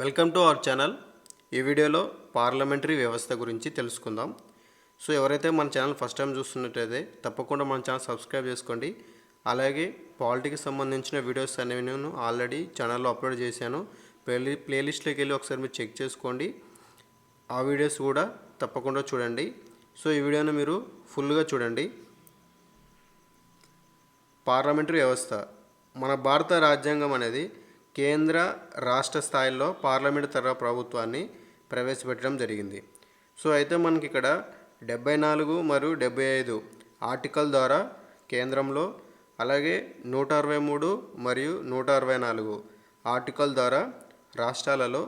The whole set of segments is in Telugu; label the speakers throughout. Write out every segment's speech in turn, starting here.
Speaker 1: Welcome to our channel. ఈ వీడియోలో పార్లమెంటరీ వ్యవస్థ గురించి తెలుసుకుందాం. సో ఎవరైతే మన ఛానల్ ఫస్ట్ టైం చూస్తున్నట్టయితే తప్పకుండా మన ఛానల్ సబ్స్క్రైబ్ చేసుకోండి. అలాగే పాలిటిక్స్ సంబంధించిన వీడియోస్ అనేవి నేను ఆల్రెడీ ఛానల్లో అప్లోడ్ చేశాను. ప్లే ప్లేలిస్ట్లోకి వెళ్ళి ఒకసారి మీరు చెక్ చేసుకోండి. ఆ వీడియోస్ కూడా తప్పకుండా చూడండి. సో ఈ వీడియోను మీరు ఫుల్గా చూడండి. పార్లమెంటరీ వ్యవస్థ. మన భారత రాజ్యాంగం అనేది కేంద్ర రాష్ట్ర స్థాయిలో పార్లమెంటు తరహా ప్రభుత్వాన్ని ప్రవేశపెట్టడం జరిగింది. సో అయితే మనకి ఇక్కడ డెబ్బై నాలుగు మరియు డెబ్బై ఐదు ఆర్టికల్ ద్వారా కేంద్రంలో అలాగే నూట అరవై మూడు మరియు నూట అరవై నాలుగు ఆర్టికల్ ద్వారా రాష్ట్రాలలో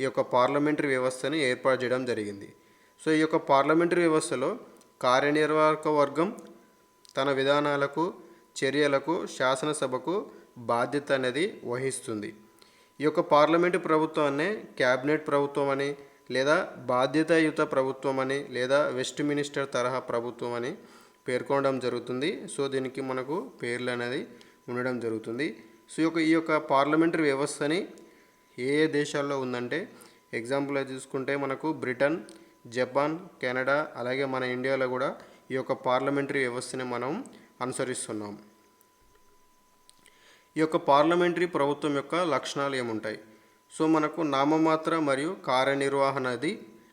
Speaker 1: ఈ యొక్క పార్లమెంటరీ వ్యవస్థని ఏర్పాటు చేయడం జరిగింది. సో ఈ యొక్క పార్లమెంటరీ వ్యవస్థలో కార్యనిర్వాహక వర్గం తన విధానాలకు చర్యలకు శాసనసభకు బాధ్యత అనేది వహిస్తుంది. ఈ యొక్క పార్లమెంటు ప్రభుత్వాన్నే క్యాబినెట్ ప్రభుత్వం అని లేదా బాధ్యతాయుత ప్రభుత్వం అని లేదా వెస్ట్ మినిస్టర్ తరహా ప్రభుత్వం అని పేర్కొనడం జరుగుతుంది. సో దీనికి మనకు పేర్లు అనేది ఉండడం జరుగుతుంది. సో ఈ యొక్క ఈ యొక్క పార్లమెంటరీ వ్యవస్థని ఏ ఏ దేశాల్లో ఉందంటే ఎగ్జాంపుల్ చూసుకుంటే మనకు బ్రిటన్ జపాన్ కెనడా అలాగే మన ఇండియాలో కూడా ఈ యొక్క పార్లమెంటరీ వ్యవస్థని మనం అనుసరిస్తున్నాం. ఈ యొక్క పార్లమెంటరీ ప్రభుత్వం యొక్క లక్షణాలు ఏముంటాయి? సో మనకు నామమాత్ర మరియు కార్యనిర్వహణది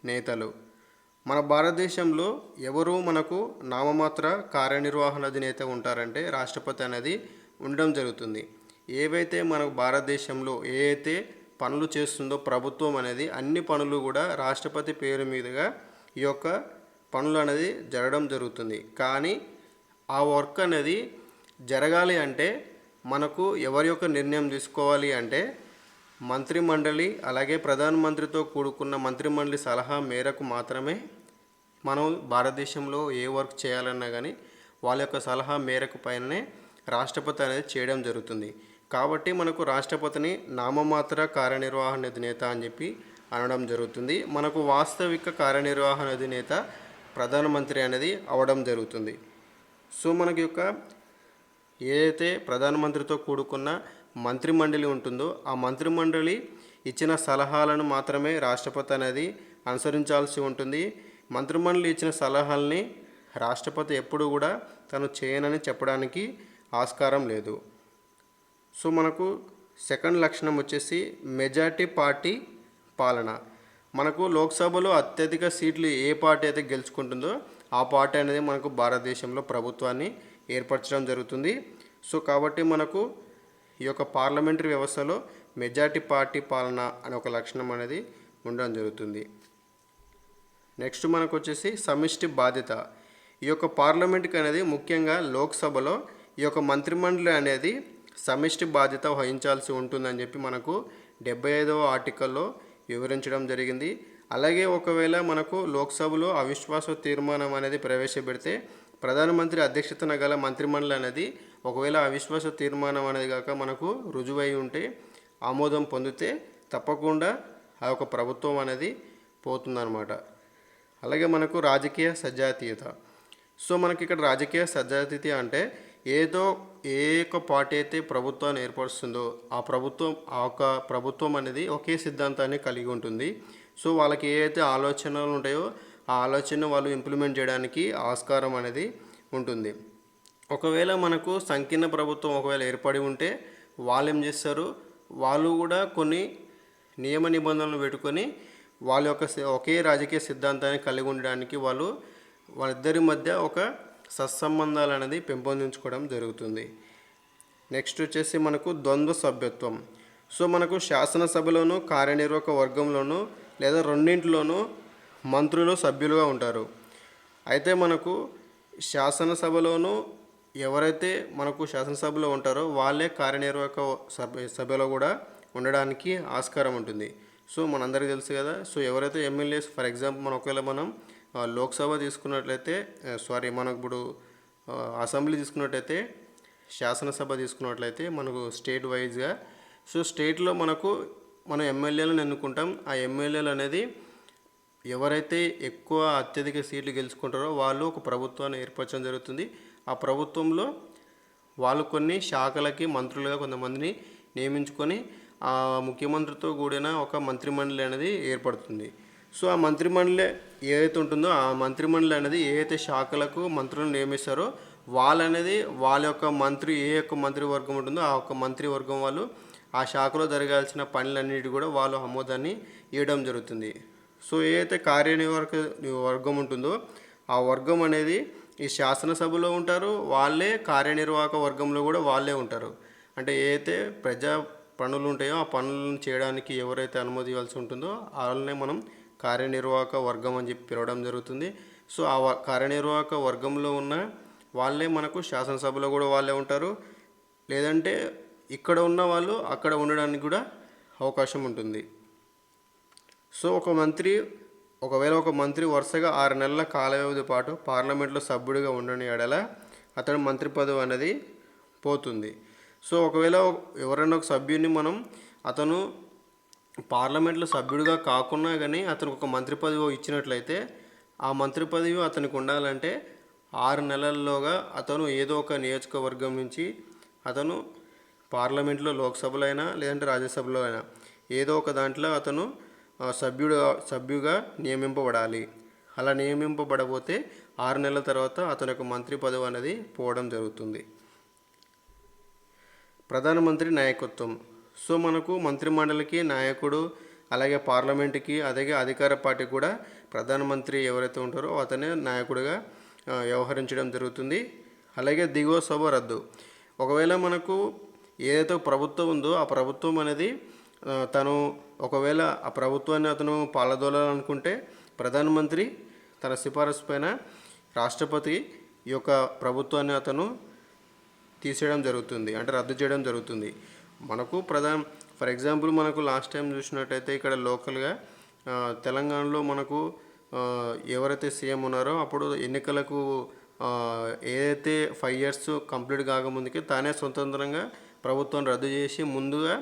Speaker 1: నేతలు. మన భారతదేశంలో ఎవరు మనకు నామమాత్ర కార్యనిర్వహణ అధినేత ఉంటారంటే రాష్ట్రపతి అనేది ఉండడం జరుగుతుంది. ఏవైతే మనకు భారతదేశంలో ఏ అయితే పనులు చేస్తుందో ప్రభుత్వం అనేది అన్ని పనులు కూడా రాష్ట్రపతి పేరు మీదుగా ఈ యొక్క పనులు అనేది జరగడం జరుగుతుంది. కానీ ఆ వర్క్ అనేది జరగాలి అంటే మనకు ఎవరి యొక్క నిర్ణయం తీసుకోవాలి అంటే మంత్రిమండలి అలాగే ప్రధానమంత్రితో కూడుకున్న మంత్రిమండలి సలహా మేరకు మాత్రమే మనం భారతదేశంలో ఏ వర్క్ చేయాలన్నా కానీ వాళ్ళ యొక్క సలహా మేరకు పైననే రాష్ట్రపతి అనేది చేయడం జరుగుతుంది. కాబట్టి మనకు రాష్ట్రపతిని నామమాత్ర కార్యనిర్వహణ అధినేత అని చెప్పి అనడం జరుగుతుంది. మనకు వాస్తవిక కార్యనిర్వహణ అధినేత ప్రధానమంత్రి అనేది అవడం జరుగుతుంది. సో మనకి యొక్క ఏదైతే ప్రధానమంత్రితో కూడుకున్న మంత్రిమండలి ఉంటుందో ఆ మంత్రిమండలి ఇచ్చిన సలహాలను మాత్రమే రాష్ట్రపతి అనేది అనుసరించాల్సి ఉంటుంది. మంత్రిమండలి ఇచ్చిన సలహాల్ని రాష్ట్రపతి ఎప్పుడు కూడా తను చేయనని చెప్పడానికి ఆస్కారం లేదు. సో మనకు సెకండ్ లక్షణం వచ్చేసి మెజార్టీ పార్టీ పాలన. మనకు లోక్సభలో అత్యధిక సీట్లు ఏ పార్టీ అయితే గెలుచుకుంటుందో ఆ పార్టీ అనేది మనకు భారతదేశంలో ప్రభుత్వాన్ని ఏర్పరచడం జరుగుతుంది. సో కాబట్టి మనకు ఈ యొక్క పార్లమెంటరీ వ్యవస్థలో మెజార్టీ పార్టీ పాలన అనే ఒక లక్షణం అనేది ఉండడం జరుగుతుంది. నెక్స్ట్ మనకు వచ్చేసి సమిష్టి బాధ్యత. ఈ యొక్క పార్లమెంట్కి అనేది ముఖ్యంగా లోక్సభలో ఈ యొక్క మంత్రిమండలి అనేది సమిష్టి బాధ్యత వహించాల్సి ఉంటుందని చెప్పి మనకు డెబ్బై ఐదవ ఆర్టికల్లో వివరించడం జరిగింది. అలాగే ఒకవేళ మనకు లోక్సభలో అవిశ్వాస తీర్మానం అనేది ప్రవేశపెడితే ప్రధానమంత్రి అధ్యక్షతన గల మంత్రిమండలి అనేది ఒకవేళ అవిశ్వాస తీర్మానం అనేది కాక మనకు రుజువై ఉంటే ఆమోదం పొందితే తప్పకుండా ఆ యొక్క ప్రభుత్వం అనేది పోతుందన్నమాట. అలాగే మనకు రాజకీయ సజాతీయత. సో మనకి ఇక్కడ రాజకీయ సజాతీయత అంటే ఏదో ఏ యొక్క పార్టీ అయితే ప్రభుత్వాన్ని ఏర్పరుస్తుందో ఆ ప్రభుత్వం ఆ యొక్క ప్రభుత్వం అనేది ఒకే సిద్ధాంతాన్ని కలిగి ఉంటుంది. సో వాళ్ళకి ఏ అయితే ఆలోచనలు ఉంటాయో ఆ ఆలోచన వాళ్ళు ఇంప్లిమెంట్ చేయడానికి ఆస్కారం అనేది ఉంటుంది. ఒకవేళ మనకు సంకీర్ణ ప్రభుత్వం ఒకవేళ ఏర్పడి ఉంటే వాళ్ళు ఏం చేస్తారు? వాళ్ళు కూడా కొన్ని నియమ నిబంధనలు పెట్టుకొని వాళ్ళ యొక్క ఒకే రాజకీయ సిద్ధాంతాన్ని కలిగి ఉండడానికి వాళ్ళు వాళ్ళిద్దరి మధ్య ఒక సత్సంబంధాలు అనేది పెంపొందించుకోవడం జరుగుతుంది. నెక్స్ట్ వచ్చేసి మనకు ద్వంద్వ సభ్యత్వం. సో మనకు శాసనసభలోను కార్యనిర్వాహక వర్గంలోను లేదా రెండింటిలోనూ మంత్రులు సభ్యులుగా ఉంటారు. అయితే మనకు శాసనసభలోనూ ఎవరైతే మనకు శాసనసభలో ఉంటారో వాళ్ళే కార్యనిర్వాహక సభ సభలో కూడా ఉండడానికి ఆస్కారం ఉంటుంది. సో మనందరికీ తెలుసు కదా సో ఎవరైతే ఎమ్మెల్యేస్ ఫర్ ఎగ్జాంపుల్ మనం ఒకవేళ మనం లోక్సభ తీసుకున్నట్లయితే సారీ మనకు ఇప్పుడు అసెంబ్లీ తీసుకున్నట్టయితే శాసనసభ తీసుకున్నట్లయితే మనకు స్టేట్ వైజ్గా సో స్టేట్లో మనకు మనం ఎమ్మెల్యేలను ఎన్నుకుంటాం. ఆ ఎమ్మెల్యేలు అనేది ఎవరైతే ఎక్కువ అత్యధిక సీట్లు గెలుచుకుంటారో వాళ్ళు ఒక ప్రభుత్వాన్ని ఏర్పరచడం జరుగుతుంది. ఆ ప్రభుత్వంలో వాళ్ళు కొన్ని శాఖలకి మంత్రులుగా కొంతమందిని నియమించుకొని ఆ ముఖ్యమంత్రితో కూడిన ఒక మంత్రిమండలి అనేది ఏర్పడుతుంది. సో ఆ మంత్రిమండలి ఏదైతే ఉంటుందో ఆ మంత్రిమండలి అనేది ఏదైతే శాఖలకు మంత్రులను నియమిస్తారో వాళ్ళనేది వాళ్ళ యొక్క మంత్రి ఏ యొక్క మంత్రివర్గం ఉంటుందో ఆ యొక్క మంత్రివర్గం వాళ్ళు ఆ శాఖలో జరగాల్సిన పనులన్నిటి కూడా వాళ్ళు ఆమోదాన్ని ఇవ్వడం జరుగుతుంది. సో ఏదైతే కార్యనిర్వాహక వర్గం ఉంటుందో ఆ వర్గం అనేది ఈ శాసనసభలో ఉంటారు వాళ్ళే కార్యనిర్వాహక వర్గంలో కూడా వాళ్ళే ఉంటారు. అంటే ఏదైతే ప్రజా పనులు ఉంటాయో ఆ పనులను చేయడానికి ఎవరైతే అనుమతి ఇవ్వాల్సి ఉంటుందో వాళ్ళనే మనం కార్యనిర్వాహక వర్గం అని చెప్పి పిలవడం జరుగుతుంది. సో ఆ వ- కార్యనిర్వాహక వర్గంలో ఉన్న వాళ్ళే మనకు శాసనసభలో కూడా వాళ్ళే ఉంటారు. లేదంటే ఇక్కడ ఉన్న వాళ్ళు అక్కడ ఉండడానికి కూడా అవకాశం ఉంటుంది. సో ఒక మంత్రి ఒకవేళ ఒక మంత్రి వరుసగా ఆరు నెలల కాల వ్యవధి పాటు పార్లమెంట్లో సభ్యుడిగా ఉండని ఎడల అతడు మంత్రి పదవి అనేది పోతుంది. సో ఒకవేళ ఎవరైనా ఒక సభ్యుని మనం అతను పార్లమెంట్లో సభ్యుడిగా కాకున్నా కానీ అతనికి ఒక మంత్రి పదవి ఇచ్చినట్లయితే ఆ మంత్రి పదవి అతనికి ఉండాలంటే ఆరు నెలల్లోగా అతను ఏదో ఒక నియోజకవర్గం నుంచి అతను పార్లమెంట్లో లోక్సభలో అయినా లేదంటే రాజ్యసభలో అయినా ఏదో ఒక దాంట్లో అతను సభ్యుడు సభ్యుగా నియమింపబడాలి. అలా నియమింపబడబోతే ఆరు నెలల తర్వాత అతని యొక్క మంత్రి పదవి అనేది పోవడం జరుగుతుంది. ప్రధానమంత్రి నాయకత్వం. సో మనకు మంత్రిమండలికి నాయకుడు అలాగే పార్లమెంటుకి అలాగే అధికార పార్టీ కూడా ప్రధానమంత్రి ఎవరైతే ఉంటారో అతనే నాయకుడిగా వ్యవహరించడం జరుగుతుంది. అలాగే దిగువ సభ రద్దు. ఒకవేళ మనకు ఏదైతే ప్రభుత్వం ఉందో ఆ ప్రభుత్వం అనేది తను ఒకవేళ ఆ ప్రభుత్వాన్ని అతను పాలదోలాలనుకుంటే ప్రధానమంత్రి తన సిఫారసు పైన రాష్ట్రపతి ఈ యొక్క ప్రభుత్వాన్ని అతను తీసేయడం జరుగుతుంది అంటే రద్దు చేయడం జరుగుతుంది. మనకు ప్రధాన ఫర్ ఎగ్జాంపుల్ మనకు లాస్ట్ టైం చూసినట్టయితే ఇక్కడ లోకల్గా తెలంగాణలో మనకు ఎవరైతే సీఎం ఉన్నారో అప్పుడు ఎన్నికలకు ఏదైతే ఫైవ్ ఇయర్స్ కంప్లీట్ కాకముందుకే తానే స్వతంత్రంగా ప్రభుత్వం రద్దు చేసి ముందుగా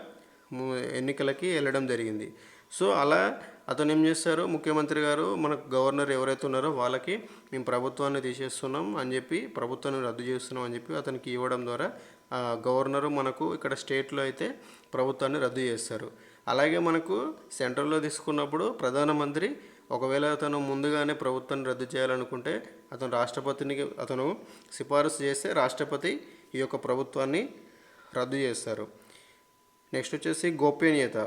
Speaker 1: ఎన్నికలకి వెళ్ళడం జరిగింది. సో అలా అతను ఏం చేస్తారు? ముఖ్యమంత్రి గారు మనకు గవర్నర్ ఎవరైతే ఉన్నారో వాళ్ళకి మేము ప్రభుత్వాన్ని తీసేస్తున్నాం అని చెప్పి ప్రభుత్వాన్ని రద్దు చేస్తున్నాం అని చెప్పి అతనికి ఇవ్వడం ద్వారా ఆ, గవర్నరు మనకు ఇక్కడ స్టేట్లో అయితే ప్రభుత్వాన్ని రద్దు చేస్తారు. అలాగే మనకు సెంట్రల్లో తీసుకున్నప్పుడు ప్రధానమంత్రి ఒకవేళ అతను ముందుగానే ప్రభుత్వాన్ని రద్దు చేయాలనుకుంటే అతను రాష్ట్రపతిని అతను సిఫారసు చేస్తే రాష్ట్రపతి ఈ యొక్క ప్రభుత్వాన్ని రద్దు చేస్తారు. నెక్స్ట్ వచ్చేసి గోప్యనీయత.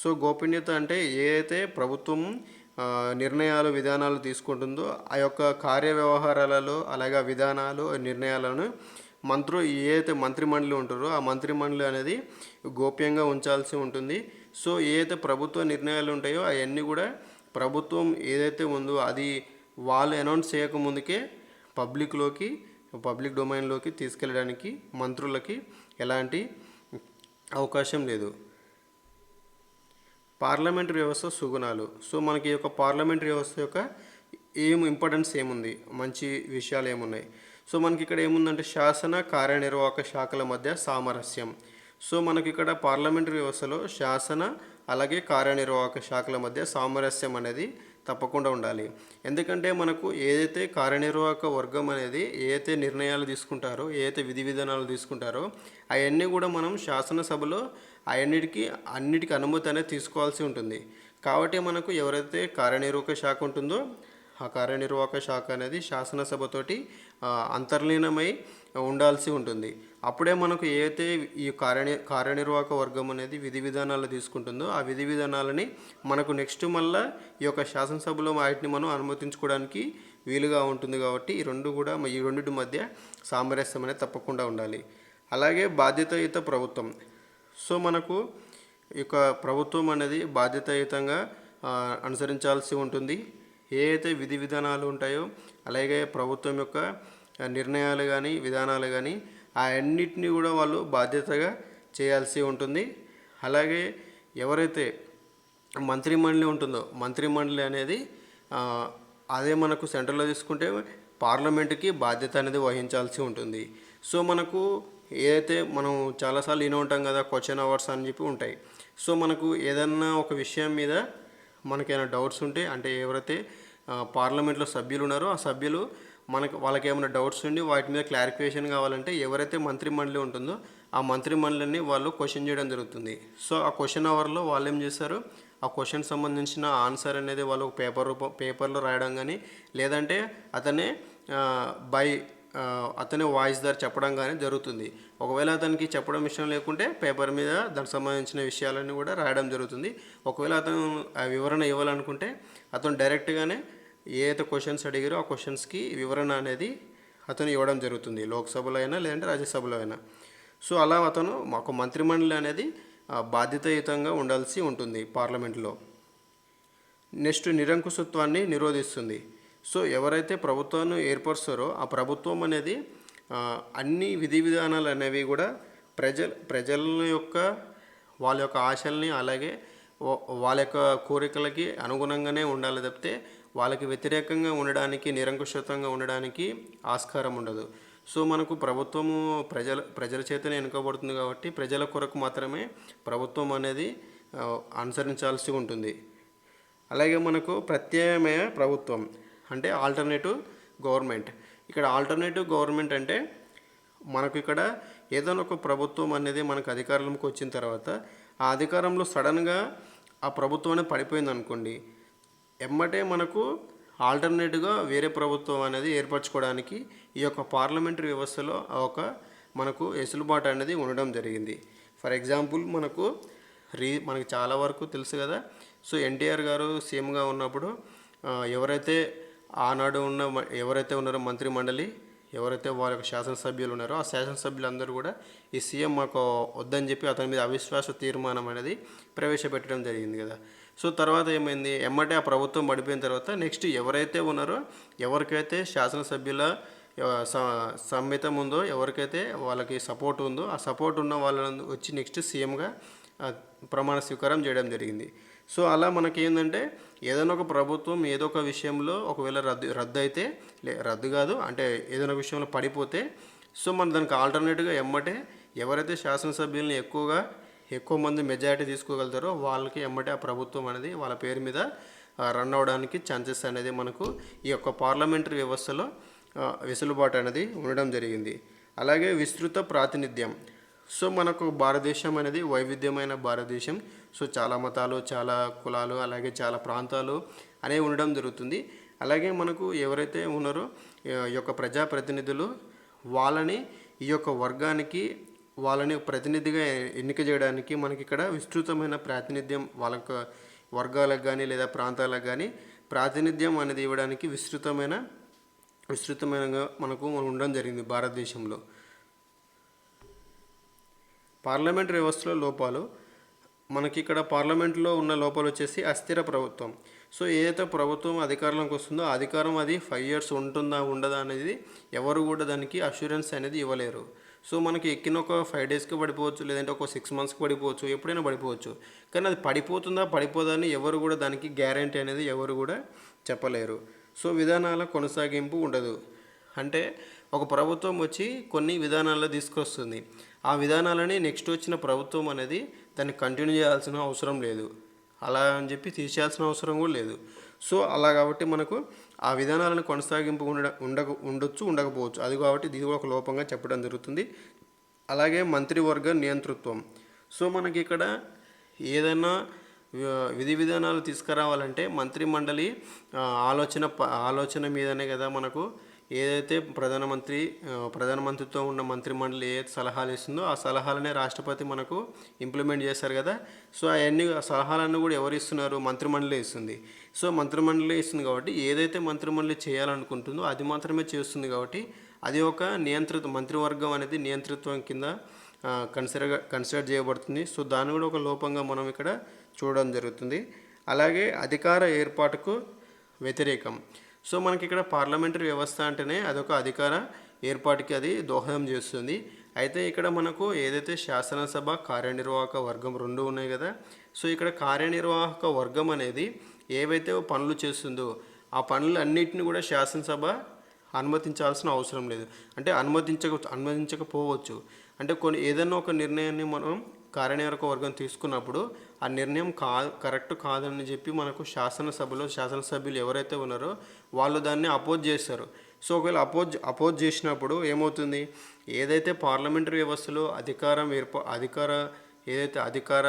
Speaker 1: సో గోప్యనీయత అంటే ఏదైతే ప్రభుత్వం నిర్ణయాలు విధానాలు తీసుకుంటుందో ఆ యొక్క కార్య వ్యవహారాలలో అలాగే విధానాలు నిర్ణయాలను మంత్రులు ఏదైతే మంత్రిమండలి ఉంటారో ఆ మంత్రిమండలి అనేది గోప్యంగా ఉంచాల్సి ఉంటుంది. సో ఏదైతే ప్రభుత్వ నిర్ణయాలు ఉంటాయో అవన్నీ కూడా ప్రభుత్వం ఏదైతే ఉందో అది వాళ్ళు అనౌన్స్ చేయకముందుకే పబ్లిక్లోకి పబ్లిక్ డొమైన్లోకి తీసుకెళ్ళడానికి మంత్రులకి ఎలాంటి అవకాశం లేదు. పార్లమెంటరీ వ్యవస్థ సుగుణాలు. సో మనకి ఈ యొక్క పార్లమెంటరీ వ్యవస్థ యొక్క ఏం ఇంపార్టెన్స్ ఏముంది? మంచి విషయాలు ఏమున్నాయి? సో మనకి ఇక్కడ ఏముందంటే శాసన కార్యనిర్వాహక శాఖల మధ్య సామరస్యం. సో మనకి ఇక్కడ పార్లమెంటరీ వ్యవస్థలో శాసన అలాగే కార్యనిర్వాహక శాఖల మధ్య సామరస్యం అనేది తప్పకుండా ఉండాలి. ఎందుకంటే మనకు ఏదైతే కార్యనిర్వాహక వర్గం అనేది ఏదైతే నిర్ణయాలు తీసుకుంటారో ఏదైతే విధి విధానాలు తీసుకుంటారో అవన్నీ కూడా మనం శాసనసభలో అవన్నిటికీ అన్నిటికీ అనుమతి అనేది తీసుకోవాల్సి ఉంటుంది. కాబట్టి మనకు ఎవరైతే కార్యనిర్వాహక శాఖ ఉంటుందో ఆ కార్యనిర్వాహక శాఖ అనేది శాసనసభతోటి అంతర్లీనమై ఉండాల్సి ఉంటుంది. అప్పుడే మనకు ఏదైతే ఈ కార్యని కార్యనిర్వాహక వర్గం అనేది విధి విధానాలు తీసుకుంటుందో ఆ విధి విధానాలని మనకు నెక్స్ట్ మళ్ళా ఈ యొక్క శాసనసభలో వాటిని మనం అనుమతించుకోవడానికి వీలుగా ఉంటుంది కాబట్టి ఈ రెండు కూడా ఈ రెండింటి మధ్య సామరస్యం అనేది తప్పకుండా ఉండాలి. అలాగే బాధ్యతాయుత ప్రభుత్వం. సో మనకు ఈ యొక్క ప్రభుత్వం అనేది బాధ్యతాయుతంగా అనుసరించాల్సి ఉంటుంది. ఏ అయితే విధి విధానాలు ఉంటాయో అలాగే ప్రభుత్వం యొక్క నిర్ణయాలు కానీ విధానాలు కానీ ఆ అన్నిటినీ కూడా వాళ్ళు బాధ్యతగా చేయాల్సి ఉంటుంది. అలాగే ఎవరైతే మంత్రిమండలి ఉంటుందో మంత్రిమండలి అనేది అదే మనకు సెంట్రల్లో తీసుకుంటే పార్లమెంటుకి బాధ్యత అనేది వహించాల్సి ఉంటుంది. సో మనకు ఏదైతే మనం చాలాసార్లు వినే ఉంటాం కదా క్వశ్చన్ అవర్స్ అని చెప్పి ఉంటాయి. సో మనకు ఏదన్నా ఒక విషయం మీద మనకేమైనా డౌట్స్ ఉంటే అంటే ఎవరైతే పార్లమెంట్లో సభ్యులు ఉన్నారో ఆ సభ్యులు మనకు వాళ్ళకి ఏమైనా డౌట్స్ ఉండి వాటి మీద క్లారిఫికేషన్ కావాలంటే ఎవరైతే మంత్రి మండలి ఉంటుందో ఆ మంత్రి మండలిని వాళ్ళు క్వశ్చన్ చేయడం జరుగుతుంది. సో ఆ క్వశ్చన్ అవర్లో వాళ్ళు ఏం చేస్తారు ఆ క్వశ్చన్ సంబంధించిన ఆన్సర్ అనేది వాళ్ళు పేపర్ రూపం పేపర్లో రాయడం కానీ లేదంటే అతనే బై అతనే వాయిస్ ద్వారా చెప్పడం కానీ జరుగుతుంది. ఒకవేళ అతనికి చెప్పడం ఇష్టం లేకుంటే పేపర్ మీద దానికి సంబంధించిన విషయాలన్నీ కూడా రాయడం జరుగుతుంది. ఒకవేళ అతను ఆ వివరణ ఇవ్వాలనుకుంటే అతను డైరెక్ట్గానే ఏ అయితే క్వశ్చన్స్ అడిగారో ఆ క్వశ్చన్స్కి వివరణ అనేది అతను ఇవ్వడం జరుగుతుంది. లోక్సభలో అయినా లేదంటే రాజ్యసభలో అయినా. సో అలా అతను మాకు మంత్రిమండలి అనేది బాధ్యతయుతంగా బాధ్యతాయుతంగా ఉండాల్సి ఉంటుంది పార్లమెంట్లో. నెక్స్ట్ నిరంకుశత్వాన్ని నిరోధిస్తుంది. సో ఎవరైతే ప్రభుత్వాన్ని ఏర్పరుస్తారో ఆ ప్రభుత్వం అనేది అన్ని విధి విధానాలు అనేవి కూడా ప్రజల ప్రజల యొక్క వాళ్ళ యొక్క ఆశల్ని అలాగే వాళ్ళ యొక్క కోరికలకి అనుగుణంగానే ఉండాలి తప్పితే వాళ్ళకి వ్యతిరేకంగా ఉండడానికి నిరంకుశత్వంగా ఉండడానికి ఆస్కారం ఉండదు. సో మనకు ప్రభుత్వము ప్రజల ప్రజల చేతనే ఎన్నుకోబడుతుంది కాబట్టి ప్రజల కొరకు మాత్రమే ప్రభుత్వం అనేది అనుసరించాల్సి ఉంటుంది. అలాగే మనకు ప్రత్యామ్నాయ ప్రభుత్వం అంటే ఆల్టర్నేటివ్ గవర్నమెంట్. ఇక్కడ ఆల్టర్నేటివ్ గవర్నమెంట్ అంటే మనకు ఇక్కడ ఏదైనా ఒక ప్రభుత్వం అనేది మనకు అధికారంలోకి వచ్చిన తర్వాత ఆ అధికారంలో సడన్గా ఆ ప్రభుత్వం అనేది పడిపోయింది అనుకోండి ఎమ్మటే మనకు ఆల్టర్నేటివ్గా వేరే ప్రభుత్వం అనేది ఏర్పరచుకోవడానికి ఈ యొక్క పార్లమెంటరీ వ్యవస్థలో ఒక మనకు వెసులుబాటు అనేది ఉండడం జరిగింది. ఫర్ ఎగ్జాంపుల్ మనకు రీ మనకు చాలా వరకు తెలుసు కదా. సో ఎన్టీఆర్ గారు సీఎంగా ఉన్నప్పుడు ఎవరైతే ఆనాడు ఉన్న మ- ఎవరైతే ఉన్నారో మంత్రి మండలి ఎవరైతే వారి యొక్క శాసనసభ్యులు ఉన్నారో ఆ శాసనసభ్యులందరూ కూడా ఈ సీఎం మాకు వద్దని చెప్పి అతని మీద అవిశ్వాస తీర్మానం అనేది ప్రవేశపెట్టడం జరిగింది కదా. సో తర్వాత ఏమైంది? ఎమ్మటే ఆ ప్రభుత్వం పడిపోయిన తర్వాత నెక్స్ట్ ఎవరైతే ఉన్నారో ఎవరికైతే శాసనసభ్యుల ఎవ- స- సమ్మితం ఉందో ఎవరికైతే వాళ్ళకి సపోర్ట్ ఉందో ఆ సపోర్ట్ ఉన్న వాళ్ళని వచ్చి నెక్స్ట్ సీఎంగా ప్రమాణ స్వీకారం చేయడం జరిగింది. సో అలా మనకి ఏంటంటే ఏదైనా ఒక ప్రభుత్వం ఏదో ఒక విషయంలో ఒకవేళ రద్దు రద్దు అయితే లే రద్దు కాదు అంటే ఏదైనా ఒక విషయంలో పడిపోతే సో మనం దానికి ఆల్టర్నేట్గా ఎమ్మటే ఎవరైతే శాసనసభ్యుల్ని ఎక్కువగా ఎక్కువ మంది మెజారిటీ తీసుకోగలుగుతారో వాళ్ళకి ఎమ్మటే ఆ ప్రభుత్వం అనేది వాళ్ళ పేరు మీద రన్ అవ్వడానికి ఛాన్సెస్ అనేది మనకు ఈ యొక్క పార్లమెంటరీ వ్యవస్థలో వెసులుబాటు అనేది ఉండడం జరిగింది. అలాగే విస్తృత ప్రాతినిధ్యం. సో మనకు భారతదేశం అనేది వైవిధ్యమైన భారతదేశం. సో చాలా మతాలు చాలా కులాలు అలాగే చాలా ప్రాంతాలు అనేవి ఉండడం జరుగుతుంది. అలాగే మనకు ఎవరైతే ఉన్నారో ఈ యొక్క ప్రజాప్రతినిధులు వాళ్ళని ఈ యొక్క వర్గానికి వాళ్ళని ప్రతినిధిగా ఎన్నిక చేయడానికి మనకి ఇక్కడ విస్తృతమైన ప్రాతినిధ్యం వాళ్ళకు వర్గాలకు కానీ లేదా ప్రాంతాలకు కానీ ప్రాతినిధ్యం అనేది ఇవ్వడానికి విస్తృతమైన విస్తృతమైనగా మనకు ఉండడం జరిగింది భారతదేశంలో. పార్లమెంట్ వ్యవస్థలో లోపాలు మనకి ఇక్కడ పార్లమెంట్లో ఉన్న లోపాలు వచ్చేసి అస్థిర ప్రభుత్వం. సో ఏదైతే ప్రభుత్వం అధికారంలోకి వస్తుందో అధికారం అది ఫైవ్ ఇయర్స్ ఉంటుందా ఉండదా అనేది ఎవరు కూడా దానికి అష్యూరెన్స్ అనేది ఇవ్వలేరు. సో మనకి ఎక్కిన ఒక ఫైవ్ డేస్కి పడిపోవచ్చు లేదంటే ఒక సిక్స్ మంత్స్కి పడిపోవచ్చు ఎప్పుడైనా పడిపోవచ్చు. కానీ అది పడిపోతుందా పడిపోదా అని ఎవరు కూడా దానికి గ్యారంటీ అనేది ఎవరు కూడా చెప్పలేరు. సో విధానాల కొనసాగింపు ఉండదు. అంటే ఒక ప్రభుత్వం వచ్చి కొన్ని విధానాల్లో తీసుకొస్తుంది. ఆ విధానాలని నెక్స్ట్ వచ్చిన ప్రభుత్వం అనేది దాన్ని కంటిన్యూ చేయాల్సిన అవసరం లేదు. అలా అని చెప్పి తీసేయాల్సిన అవసరం కూడా లేదు. సో అలా కాబట్టి మనకు ఆ విధానాలను కొనసాగింపు ఉండ ఉండక ఉండొచ్చు ఉండకపోవచ్చు. అది కాబట్టి ఇది ఒక లోపంగా చెప్పడం జరుగుతుంది. అలాగే మంత్రివర్గ నియంతృత్వం. సో మనకి ఇక్కడ ఏదైనా విధి విధానాలు తీసుకురావాలంటే మంత్రి మండలి ఆలోచన ప- ఆలోచన మీదనే కదా మనకు ఏదైతే ప్రధానమంత్రి ప్రధానమంత్రితో ఉన్న మంత్రి మండలి ఏ సలహాలు ఇస్తుందో ఆ సలహాలనే రాష్ట్రపతి మనకు ఇంప్లిమెంట్ చేస్తారు కదా. సో అవన్నీ ఆ సలహాలన్నీ కూడా ఎవరు ఇస్తున్నారు? మంత్రి మండలి ఇస్తుంది. సో మంత్రి మండలి ఇస్తుంది కాబట్టి ఏదైతే మంత్రి మండలి చేయాలనుకుంటుందో అది మాత్రమే చేస్తుంది కాబట్టి అది ఒక నియంత్రిత మంత్రివర్గం అనేది నియంతృత్వం కింద కన్సిడర్ కన్సిడర్ చేయబడుతుంది. సో దాన్ని కూడా ఒక లోపంగా మనం ఇక్కడ చూడడం జరుగుతుంది. అలాగే అధికార ఏర్పాటుకు వ్యతిరేకం. సో మనకి ఇక్కడ పార్లమెంటరీ వ్యవస్థ అంటేనే అదొక అధికార ఏర్పాటుకి అది దోహదం చేస్తుంది. అయితే ఇక్కడ మనకు ఏదైతే శాసనసభ కార్యనిర్వాహక వర్గం రెండు ఉన్నాయి కదా సో ఇక్కడ కార్యనిర్వాహక వర్గం అనేది ఏవైతే పనులు చేస్తుందో ఆ పనులన్నిటిని కూడా శాసనసభ అనుమతించాల్సిన అవసరం లేదు. అంటే అనుమతించక అనుమతించకపోవచ్చు. అంటే కొన్ని ఏదైనా ఒక నిర్ణయాన్ని మనం కార్యనిర్వాహక వర్గం తీసుకున్నప్పుడు ఆ నిర్ణయం కా కరెక్ట్ కాదని చెప్పి మనకు శాసనసభలో శాసనసభ్యులు ఎవరైతే ఉన్నారో వాళ్ళు దాన్ని అపోజ్ చేస్తారు సో ఒకవేళ అపోజ్ అపోజ్ చేసినప్పుడు ఏమవుతుంది? ఏదైతే పార్లమెంటరీ వ్యవస్థలో అధికారం ఏర్పా అధికార ఏదైతే అధికార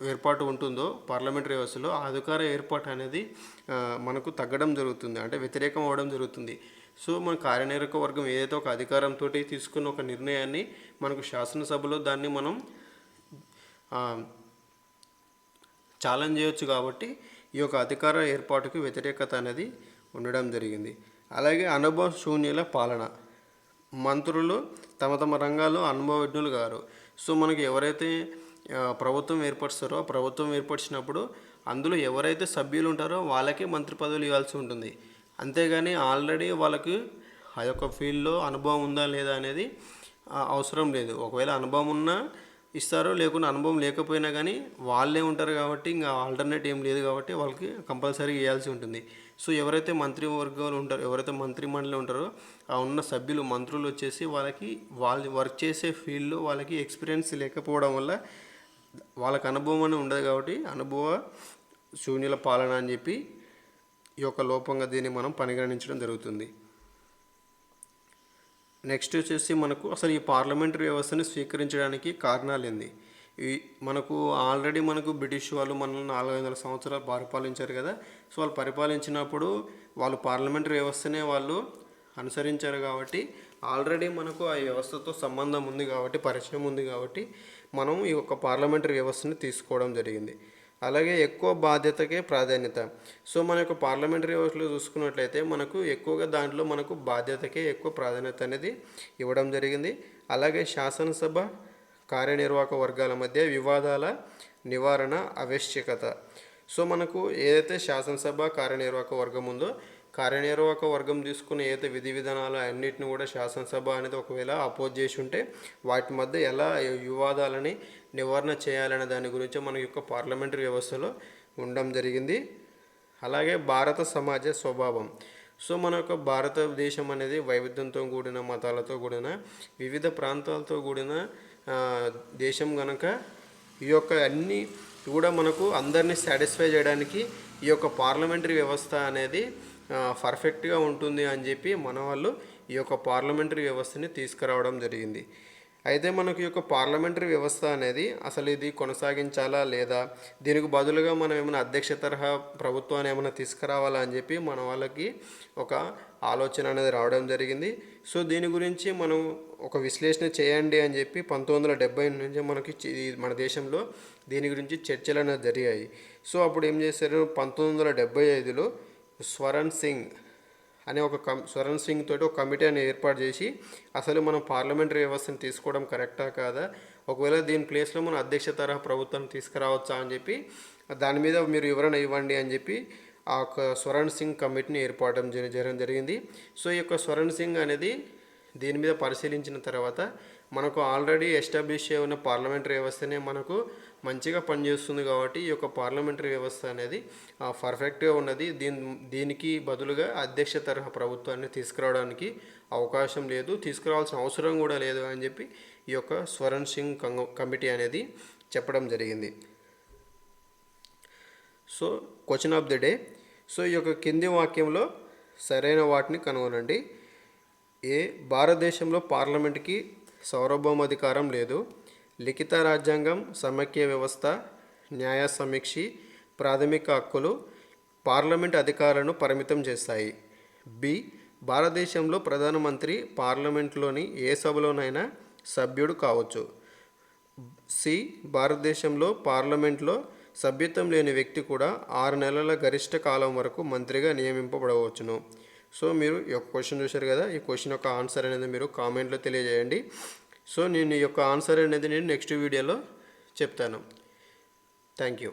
Speaker 1: ఏర్పాటు ఉంటుందో పార్లమెంటరీ వ్యవస్థలో ఆ అధికార ఏర్పాటు అనేది మనకు తగ్గడం జరుగుతుంది. అంటే వ్యతిరేకం అవ్వడం జరుగుతుంది. సో మన కార్యనిర్వాహక వర్గం ఏదైతే ఒక అధికారంతో తీసుకున్న ఒక నిర్ణయాన్ని మనకు శాసనసభలో దాన్ని మనం ఛాలెంజ్ చేయొచ్చు కాబట్టి ఈ యొక్క అధికార ఏర్పాటుకు వ్యతిరేకత అనేది ఉండడం జరిగింది. అలాగే అనుభవ శూన్యుల పాలన. మంత్రులు తమ తమ రంగాల్లో అనుభవజ్ఞులు గారు. సో మనకి ఎవరైతే ప్రభుత్వం ఏర్పరుస్తారో ప్రభుత్వం ఏర్పరిచినప్పుడు అందులో ఎవరైతే సభ్యులు ఉంటారో వాళ్ళకే మంత్రి పదవులు ఇవ్వాల్సి ఉంటుంది. అంతేగాని ఆల్రెడీ వాళ్ళకి ఆ యొక్క ఫీల్డ్లో అనుభవం ఉందా లేదా అనేది అవసరం లేదు. ఒకవేళ అనుభవం ఉన్నా ఇస్తారో లేకుండా అనుభవం లేకపోయినా కానీ వాళ్ళే ఉంటారు కాబట్టి ఇంకా ఆల్టర్నేట్ ఏం లేదు కాబట్టి వాళ్ళకి కంపల్సరీ ఇవ్వాల్సి ఉంటుంది. సో ఎవరైతే మంత్రి వర్గాలు ఉంటారో ఎవరైతే మంత్రి మండలి ఉంటారో ఆ ఉన్న సభ్యులు మంత్రులు వచ్చేసి వాళ్ళకి వాళ్ళు వర్క్ చేసే ఫీల్డ్లో వాళ్ళకి ఎక్స్పీరియన్స్ లేకపోవడం వల్ల వాళ్ళకి అనుభవం అని ఉండదు కాబట్టి అనుభవ శూన్యుల పాలన అని చెప్పి ఈ యొక్క లోపంగా దీన్ని మనం పరిగణించడం జరుగుతుంది. నెక్స్ట్ వచ్చేసి మనకు అసలు ఈ పార్లమెంటరీ వ్యవస్థని స్వీకరించడానికి కారణాలు ఏంది ఈ మనకు ఆల్రెడీ మనకు బ్రిటిష్ వాళ్ళు మనల్ని నాలుగు వందల సంవత్సరాలు పరిపాలించారు కదా. సో వాళ్ళు పరిపాలించినప్పుడు వాళ్ళు పార్లమెంటరీ వ్యవస్థనే వాళ్ళు అనుసరించారు కాబట్టి ఆల్రెడీ మనకు ఆ వ్యవస్థతో సంబంధం ఉంది కాబట్టి పరిచయం ఉంది కాబట్టి మనం ఈ యొక్క పార్లమెంటరీ వ్యవస్థని తీసుకోవడం జరిగింది. అలాగే ఎక్కువ బాధ్యతకే ప్రాధాన్యత. సో మన యొక్క పార్లమెంటరీ హౌస్లో చూసుకున్నట్లయితే మనకు ఎక్కువగా దాంట్లో మనకు బాధ్యతకే ఎక్కువ ప్రాధాన్యత అనేది ఇవ్వడం జరిగింది. అలాగే శాసనసభ కార్యనిర్వాహక వర్గాల మధ్య వివాదాల నివారణ ఆవశ్యకత. సో మనకు ఏదైతే శాసనసభ కార్యనిర్వాహక వర్గం ఉందో కార్యనిర్వాహక వర్గం తీసుకునే ఏదైతే విధి విధానాలు అన్నిటిని కూడా శాసనసభ అనేది ఒకవేళ అపోజ్ చేసి ఉంటే వాటి మధ్య ఎలా వివాదాలని నివారణ చేయాలనే దాని గురించి మన యొక్క పార్లమెంటరీ వ్యవస్థలో ఉండడం జరిగింది. అలాగే భారత సమాజ స్వభావం. సో మన యొక్క భారతదేశం అనేది వైవిధ్యంతో కూడిన మతాలతో కూడిన వివిధ ప్రాంతాలతో కూడిన దేశం కనుక ఈ యొక్క అన్ని కూడా మనకు అందరినీ సాటిస్ఫై చేయడానికి ఈ యొక్క పార్లమెంటరీ వ్యవస్థ అనేది పర్ఫెక్ట్గా ఉంటుంది అని చెప్పి మన వాళ్ళు ఈ యొక్క పార్లమెంటరీ వ్యవస్థని తీసుకురావడం జరిగింది. అయితే మనకు ఈ యొక్క పార్లమెంటరీ వ్యవస్థ అనేది అసలు ఇది కొనసాగించాలా లేదా? దీనికి బదులుగా మనం ఏమైనా అధ్యక్ష తరహా ప్రభుత్వాన్ని ఏమైనా తీసుకురావాలా అని చెప్పి మన వాళ్ళకి ఒక ఆలోచన అనేది రావడం జరిగింది. సో దీని గురించి మనం ఒక విశ్లేషణ చేయండి అని చెప్పి పంతొమ్మిది వందల డెబ్బై నుంచి మనకి మన దేశంలో దీని గురించి చర్చలు అనేది జరిగాయి. సో అప్పుడు ఏం చేశారు? పంతొమ్మిది వందల డెబ్బై ఐదులో స్వరణ్ సింగ్ అనే ఒక కం స్వరణ్ సింగ్ తోటి ఒక కమిటీ అని ఏర్పాటు చేసి అసలు మనం పార్లమెంటరీ వ్యవస్థను తీసుకోవడం కరెక్టా కాదా? ఒకవేళ దీని ప్లేస్లో మనం అధ్యక్ష తరహా ప్రభుత్వం తీసుకురావచ్చా అని చెప్పి దాని మీద మీరు వివరణ ఇవ్వండి అని చెప్పి ఆ యొక్క స్వరణ్ సింగ్ కమిటీని ఏర్పాటు జరగడం జరిగింది. సో ఈ యొక్క స్వరణ్ సింగ్ అనేది దీని మీద పరిశీలించిన తర్వాత మనకు ఆల్రెడీ ఎస్టాబ్లిష్ అయి ఉన్న పార్లమెంటరీ వ్యవస్థనే మనకు మంచిగా పనిచేస్తుంది కాబట్టి ఈ యొక్క పార్లమెంటరీ వ్యవస్థ అనేది ఆ, పర్ఫెక్ట్గా ఉన్నది. దీని దీనికి బదులుగా అధ్యక్ష తరహా ప్రభుత్వాన్ని తీసుకురావడానికి అవకాశం లేదు. తీసుకురావాల్సిన అవసరం కూడా లేదు అని చెప్పి ఈ యొక్క స్వరణ్ సింగ్ కంగ- కమిటీ అనేది చెప్పడం జరిగింది. So question of the day so ఈ యొక్క కింది వాక్యంలో సరైన వాటిని కనుగొనండి. ఏ భారతదేశంలో పార్లమెంట్కి సార్వభౌమాధికారం లేదు. లిఖిత రాజ్యాంగం సమైక్య వ్యవస్థ న్యాయ సమీక్షి ప్రాథమిక హక్కులు పార్లమెంట్ అధికారాలను పరిమితం చేస్తాయి. బి. భారతదేశంలో ప్రధానమంత్రి పార్లమెంట్లోని ఏ సభలోనైనా సభ్యుడు కావచ్చు. సి. భారతదేశంలో పార్లమెంట్లో సభ్యత్వం లేని వ్యక్తి కూడా ఆరు నెలల గరిష్ట కాలం వరకు మంత్రిగా నియమింపబడవచ్చును. సో మీరు ఈ యొక్క క్వశ్చన్ చూశారు కదా? ఈ క్వశ్చన్ యొక్క ఆన్సర్ అనేది మీరు కామెంట్లో తెలియజేయండి. సో నేను ఈ యొక్క ఆన్సర్ అనేది నేను నెక్స్ట్ వీడియోలో చెప్తాను. Thank you.